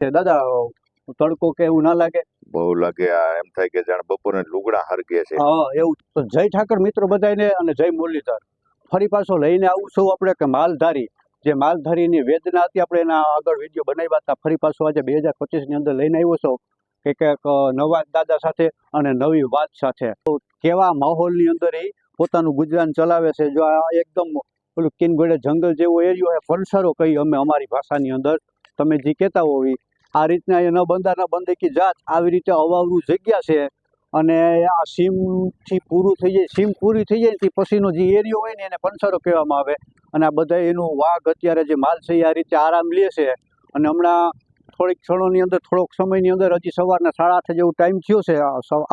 તે દાદા તડકો કે એવું ના લાગે? બહુ લાગે આ એમ થાય કે જાણે બપોરે લુગડા હરગે છે. હા એવું. તો જય ઠાકર મિત્રો બધાને અને જય મુરલીધર. ફરી પાછો લઈને આવું છું આપણે કે માલધારી. જે માલધારીની વેદના હતી આપણે એના આગળ વીડિયો બનાવ્યા હતા. ફરી પાછો આજે બે હજાર પચીસની અંદર લઈને આવ્યો છો. કે કંઈક નવા દાદા સાથે અને નવી વાત સાથે. તો કેવા માહોલની અંદર એ પોતાનું ગુજરાન ચલાવે છે. જો આ એકદમ પેલું કિનગોડે જંગલ જેવો એરિયો છે ફણસારો કહી અમે અમારી ભાષાની અંદર. તમે જે કહેતા હોય આ રીતના એ ન બંધા ન બંધે કી જાત આવી રીતે અવાવરું જગ્યા છે અને આ સીમથી પૂરું થઈ જાય, સીમ પૂરી થઈ જાય ને પછીનો જે એરિયો હોય ને એને પંચરો કહેવામાં આવે. અને આ બધા એનું વાઘ અત્યારે જે માલ છે એ આ રીતે આરામ લે છે. અને હમણાં થોડીક ક્ષણોની અંદર, થોડોક સમયની અંદર હજી સવારના સાડા આઠ જેવું ટાઈમ થયો છે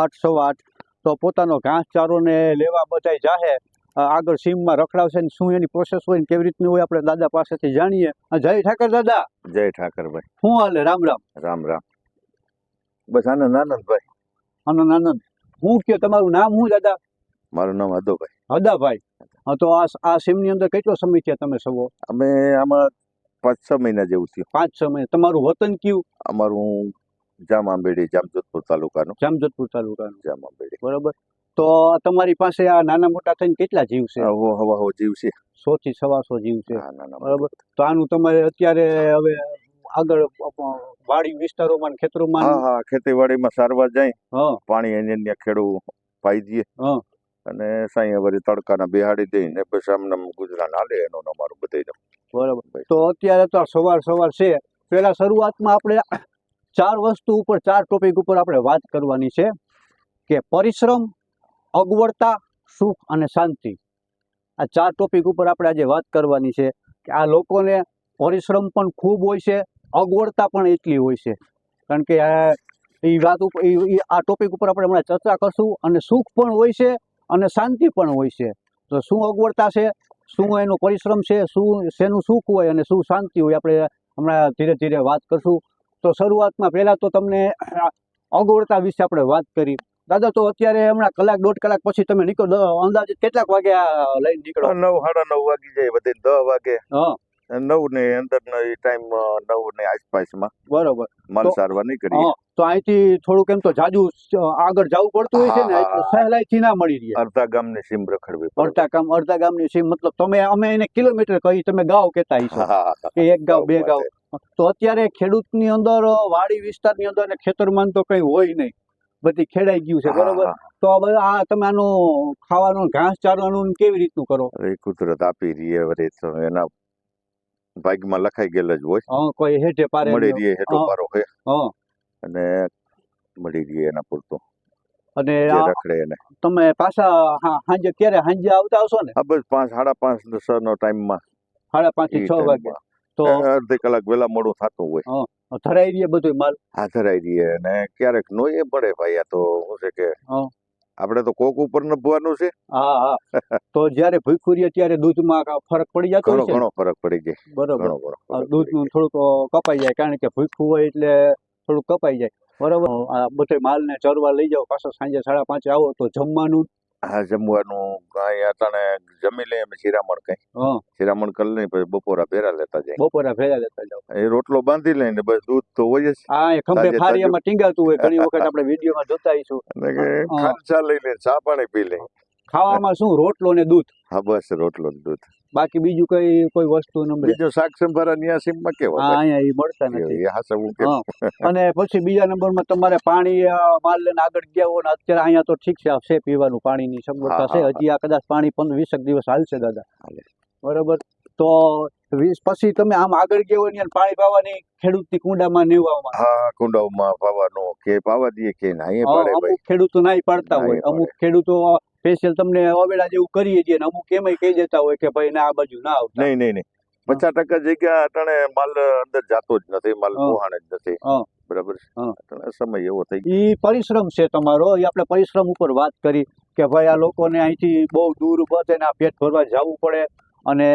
આઠ સવા આઠ. તો પોતાનો ઘાસ ચારોને લેવા બધાય જાહે. આગળ સીમમાં રખડાવશે ને શું એની પ્રોસેસ હોય ને કેવી રીતની હોય આપણે દાદા પાસેથી જાણીએ. જય ઠાકર દાદા. જય ઠાકરભાઈ. શું હાલે? રામ રામ. રામ રામ. બસ આનંદ આનંદભાઈ. આનંદ આનંદ. હું કે તમારું નામ હું દાદા? મારું નામ હદોભાઈ હદાભાઈ હા, તો આ આ સીમની અંદર કેટલો સમય થયા તમે સવો? અમે આમાં પાંચ છ મહિના જેવું થયું. પાંચ સમય તમારું વતન કયું? અમારું જામ આંબેડી જામજોધપુર તાલુકાનું. જામજોધપુર તાલુકાનું. જામ આંબેડી. બરોબર. તો તમારી પાસે આ નાના મોટા થઈને કેટલા જીવ છે? હવો હવા હો જીવ છે. સો થી સવાસો જીવ છે. બરોબર? તો આનું તમારે અત્યારે હવે આગળ વાડી વિસ્તારોમાં ખેતરોમાં હા હા ખેતીવાડીમાં સારવાર જાય. પાણી એને ત્યાં ખેડૂ પાઈ દઈએ. અને સાંઈ વળી તડકાના બેહાડી દઈને પછી આમને ગુજરાત હાલે એનો ને બતાવી દઉં બરાબર. તો અત્યારે તો સવાર સવાર છે. પેલા શરૂઆતમાં આપણે ચાર વસ્તુ ઉપર ચાર ટોપિક ઉપર આપણે વાત કરવાની છે કે પરિશ્રમ અગવડતા, સુખ અને શાંતિ. આ ચાર ટોપિક ઉપર આપણે આજે વાત કરવાની છે કે આ લોકોને પરિશ્રમ પણ ખૂબ હોય છે, અગવડતા પણ એટલી હોય છે. કારણ કે એ વાત ઉપર આ ટોપિક ઉપર આપણે હમણાં ચર્ચા કરશું અને સુખ પણ હોય છે અને શાંતિ પણ હોય છે. તો શું અગવડતા છે? શું એનો પરિશ્રમ છે? શું શેનું સુખ હોય અને શું શાંતિ હોય? આપણે હમણાં ધીરે ધીરે વાત કરશું. તો શરૂઆતમાં પહેલાં તો તમને અગવડતા વિશે આપણે વાત કરી. દાદા તો અત્યારે હમણાં કલાક દોઢ કલાક પછી તમે નીકળો. અંદાજે કેટલાક વાગે લઈને નીકળો? નવ સાડા નવ વાગી જાય બધે દસ વાગે. હા. નવ ને અંદર ટાઈમ નવ ને આસપાસમાં બરોબર. માલ સારવાર નહીં તો અહીંથી થોડુંક એમ તો જાજુ આગળ જવું પડતું હોય છે ને સહેલાઈથી ના મળી રહી. અડધા ગામની સીમ રખડવી અડધા ગામ અડધા ગામની સીમ મતલબ તમે અમે એને કિલોમીટર કહી તમે ગાવ કહેતા હશો. કે એક ગાવ બે ગાવ તો અત્યારે ખેડૂતની અંદર વાડી વિસ્તારની અંદર ખેતરમાં તો કઈ હોય નહીં. બધી ખેડાઈ ગયું છે હા, બરોબર તો આ તમે આનું ખાવાનું ઘાસ ચારવાનું કેવી રીતનું કરો? એ કુદરત આપી રહી તો એના ભાગમાં લખાઈ ગયેલ જ હોય. હા, કોઈ હેઠે પારે મળી રહી હેઠો હા. પારો હોય હા. અને મળી રહીએ એના પૂરતું. અને રખડે એને. તમે પાછા હા- સાંજે ક્યારે? સાંજે આવતા આવશો ને? હા બસ પાંચ સાડા પાંચ ને છ નો ટાઈમમાં. સાડા પાંચથી છ વાગે. તો અડધી કલાક વેલા મોડું થતું હોય. ધરાઈ રહીએ બધું માલ. હાજરાઈ રહીએ અને ક્યારેક નોઈએ પડે ભાઈ આ તો શું છે કે આપણે તો કોક ઉપર નભવાનું છે. હા હા. તો જ્યારે ભૂખ્યું રહીએ ત્યારે દૂધમાં ફરક પડી જતો ઘણો ઘણો ફરક પડી જાય. બરોબર. દૂધનું થોડુંક કપાઈ જાય. કારણ કે ભૂખ્યું હોય એટલે થોડુંક કપાઈ જાય. બરોબર? આ બધે માલને ચરવા લઈ જાઓ. પાછો સાંજે સાડા પાંચે આવો તો જમવાનું. હા જમવાનું કાંઈ અટાણે જમી લે અમે શિરામણ કઈ. હા. શિરામણ કરી લઈએ પછી બપોરા ભેરા લેતા જાય. બપોરા ફેરા લેતા જાવ એ રોટલો બાંધી લઈને બસ દૂધ તો હોય જ. હા એ ખંભે ફારીયામાં ટીંગાતું હોય ઘણી વખત આપણે વિડીયોમાં જોતા આવીશું. કે ચા લઈ લે ચા પાણી પી લે. ખાવામાં શું રોટલો ને દૂધ? હા બસ રોટલો ને દૂધ. બાકી બીજું કઈ કોઈ વસ્તુ ન મળે? બીજો શાક સંભારા ન્યા માં કેવા હા અહીંયા એ મળતા નથી. હા હાસવું કે અને પછી બીજા નંબરમાં તમારે પાણી માલ લઈને આગળ ગયા હો ને અત્યારે અહીંયા તો ઠીક છે છે પીવાનું પાણીની સગવડતા છે. હજી આ કદાચ પાણી પંદર વીસેક દિવસ હાલશે દાદા. બરોબર? તો વીસ પછી તમે આમ આગળ ગયા હોય ને પાણી પાવાની ખેડૂતની કુંડામાં નેવામાં હા કુંડાઓમાં પાવાનો કે પાવા દઈએ કે ના અહીંયા પાડે ભાઈ. ખેડૂતો નાય પાડતા હોય અમુક ખેડૂતો સ્પેશિયલ તમને અવેડા જેવું કરીએ છીએ ને અમુક એમાં કહી દેતા હોય કે ભાઈ ના આ બાજુ ના આવતા. નહીં નહીં નહીં. પચાસ ટકા જગ્યા અટાણે માલ અંદર જાતો જ નથી માલ હા. જ નથી. બરાબર છે? સમય એવો થઈ ગયો. એ પરિશ્રમ છે તમારો. એ આપણે પરિશ્રમ ઉપર વાત કરી કે ભાઈ આ લોકોને અહીંથી બહુ દૂર બધે ના પેટ ભરવા જવું પડે અને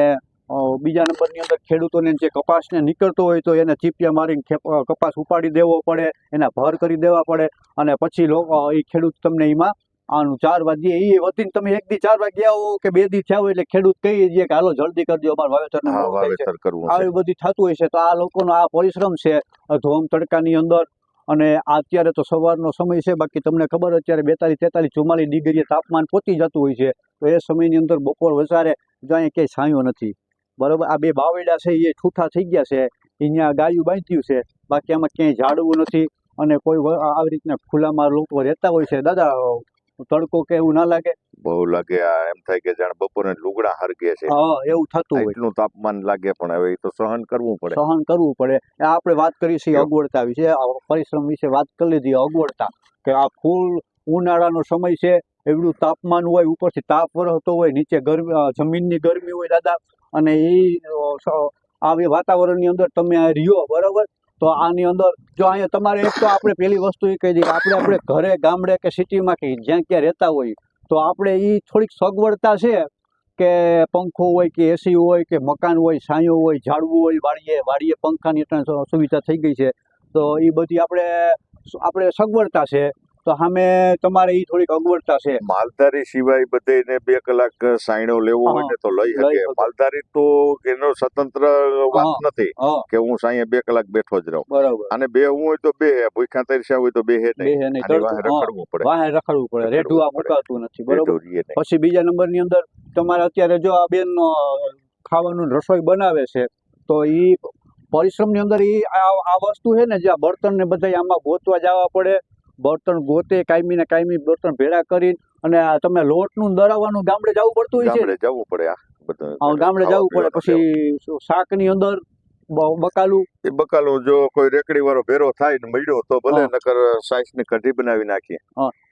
બીજા નંબરની અંદર ખેડૂતોને જે કપાસને નીકળતો હોય તો એને ચીપિયા મારીને કપાસ ઉપાડી દેવો પડે એના ભર કરી દેવા પડે અને પછી લોકો એ ખેડૂત તમને એમાં આનું ચાર વાગ્યે એ વધીને તમે એક દી ચાર વાગે હો કે બે દી થયા હોય એટલે ખેડૂત કહી દે કે હાલો જલ્દી અમારે મોડું થાય છે. વાવેતર કરવું આવી બધી થતું હોય છે. તો આ લોકોનો આ પરિશ્રમ છે ધોમ તડકાની અંદર. અને અત્યારે તો સવારનો સમય છે. બાકી તમને ખબર અત્યારે બેતાલીસ તેતાલીસ ચુમ્માલીસ ડિગ્રીએ તાપમાન પહોંચી જતું હોય છે. તો એ સમયની અંદર બપોર વધારે જો અહીંયા ક્યાંય છાંયો નથી. બરાબર? આ બે બાવડા છે એ છૂઠા થઈ ગયા છે. અહીંયા ગાયું બાંધ્યું છે. બાકી આમાં ક્યાંય ઝાડવું નથી. અને કોઈ આવી રીતના ખુલ્લામાં લોકો રહેતા હોય છે. દાદા તડકો કે એવું ના લાગે? બહુ લાગે આ એમ થાય કે જાણે બપોરે લુગડા હરગે છે. હા એવું થતું હોય. એટલું તાપમાન લાગે પણ હવે તો સહન કરવું પડે. સહન કરવું પડે. આપણે વાત કરી છે અગવડતા વિશે આ પરિશ્રમ વિશે વાત કરી લીધી અગવડતા. કે આ ફૂલ ઉનાળાનો સમય છે એવડું તાપમાન હોય ઉપરથી તાપ વરસતો હોય નીચે ગરમી જમીનની ગરમી હોય દાદા. અને એ આવી વાતાવરણની અંદર તમે આ રહ્યો બરાબર? તો આની અંદર જો અહીંયા તમારે એક તો આપણે પેલી વસ્તુ એ કહી દઈએ આપણે આપણે ઘરે, ગામડે કે સિટીમાં કે જ્યાં ક્યાં રહેતા હોય, તો આપણે એ થોડીક સગવડતા છે કે પંખો હોય કે એસી હોય કે મકાન હોય સાંયો હોય, ઝાડવું હોય, વાડીએ વાડીએ પંખાની સુવિધા થઈ ગઈ છે. તો એ બધી આપણે આપણે સગવડતા છે. તો સામે તમારે એ થોડીક અગવડતા છે. માલધારી સિવાય બધે બે કલાક સાયણો લેવો હોય ને તો લઈ શકે. માલધારી તો એનો સ્વતંત્ર વાત નથી કે હું સાંયે બે કલાક બેઠો જ રહું. બરાબર. અને બે હું હોય તો બે ભૂખ્યા તરસ્યા હોય તો બે હે નહીં. રખડવું પડે. વાહે રખડવું પડે. રેઠું મુકાતું નથી. બરોબર. પછી બીજા નંબરની અંદર તમારે અત્યારે જો આ બેન ખાવાનું રસોઈ બનાવે છે તો એ પરિશ્રમની અંદર એ આ આ વસ્તુ છે ને જે આ બર્તન ને બધા આમાં ગોતવા જવા પડે. બર્તન ગોતે કાયમી ને કાયમી બળતણ ભેળા કરી અને આ તમે લોટનું દરાવવાનું ગામડે જવું પડતું હોય છે? જવું પડે આ બધું ગામડે જવું પડે પછી શાકની અંદર બકાલું? એ બકાલું જો કોઈ રેકડી વાળો ભેરો થાય ને મળ્યો તો ભલે નકર સાઈસની કઢી બનાવી નાખીએ.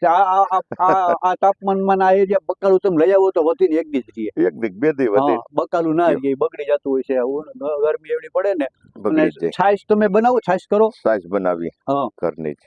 આ તાપમાનમાં આ એરિયા બકાલું તમે લઈ આવો તો વધીને એક દી જ રહીએ. એક દી બે દી વધી બકાલું ના રહીએ બગડી જતું હોય છે ગરમી એવડી પડે ને. અને છાશ તમે બનાવો છાશ કરો? સાઈઝ બનાવી. ઘરની જ.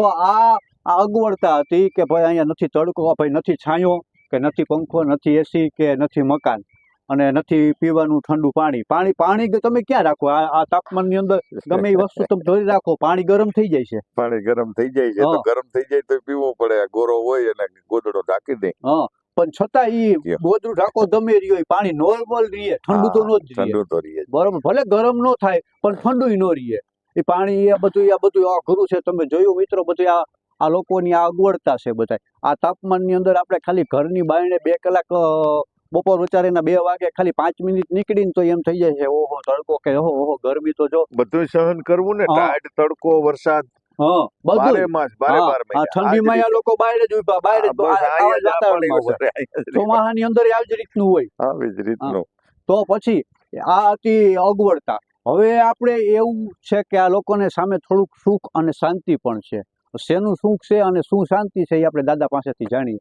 તો આ અગવડતા હતી કે ભાઈ અહીંયા નથી તડકો ભાઈ નથી છાંયો કે નથી પંખો નથી એસી કે નથી મકાન અને નથી પીવાનું ઠંડુ પાણી. પાણી પાણી તમે ક્યાં રાખો? આ તાપમાનની અંદર ગમે એ વસ્તુ તમે ધોઈ રાખો પાણી ગરમ થઈ જાય છે. પાણી ગરમ થઈ જાય છે તો ગરમ થઈ જાય તો પીવું પડે ગોરો હોય અને ગોદડો ઢાંકી દે. હા પણ છતાં ઈ ગોદડું ઢાંકો ગમે રહ્યો પાણી નોર્મલ રહીએ ઠંડુ તો નો જ રહીએ. બરોબર ભલે ગરમ નો થાય પણ ઠંડુ નો રહીએ એ પાણી આ બધું આ બધું અઘરું છે. તમે જોયું મિત્રો બધું આ આ લોકોની આ અગવડતા છે બધા આ તાપમાનની અંદર આપણે ખાલી ઘરની બાયણે બે કલાક બપોર વિચારીને બે વાગે ખાલી પાંચ મિનિટ નીકળીને તો એમ થઈ જાય છે. ઓહો તડકો કે ઓહો ઓહો ગરમી તો જો. બધું સહન કરવું ને ટાઢ તડકો વરસાદ. ઠંડીમાં આ લોકો બહાર જ ઊભા જ. ચોમાસાની અંદર આવી જ રીતનું હોય. આવી જ રીતનું. તો પછી આ હતી અગવડતા. હવે આપણે એવું છે કે આ લોકોને સામે થોડુંક સુખ અને શાંતિ પણ છે. શેનું સુખ છે અને શું શાંતિ છે એ આપણે દાદા પાસેથી જાણીએ.